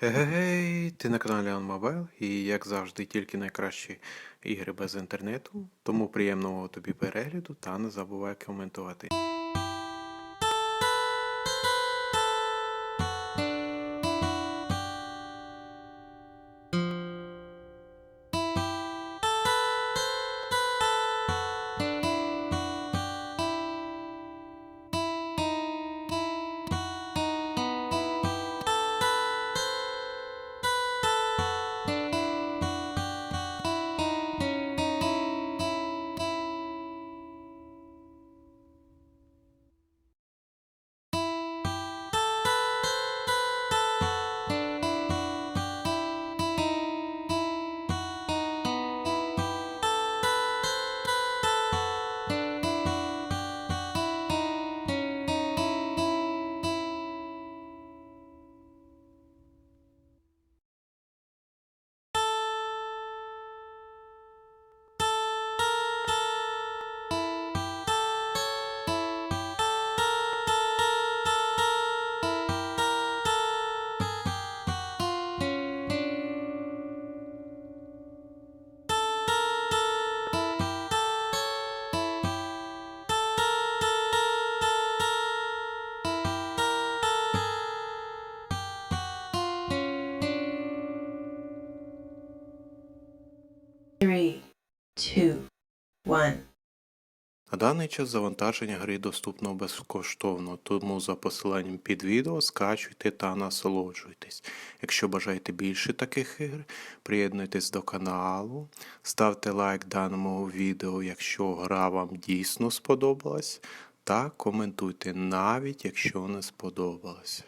Гей, ти на каналі OnMobile і як завжди тільки найкращі ігри без інтернету. Тому приємного тобі перегляду та не забувай коментувати. На даний час завантаження гри доступно безкоштовно, тому за посиланням під відео скачуйте та насолоджуйтесь. Якщо бажаєте більше таких ігр, приєднуйтесь до каналу, ставте лайк даному відео, якщо гра вам дійсно сподобалась, та коментуйте навіть якщо не сподобалась.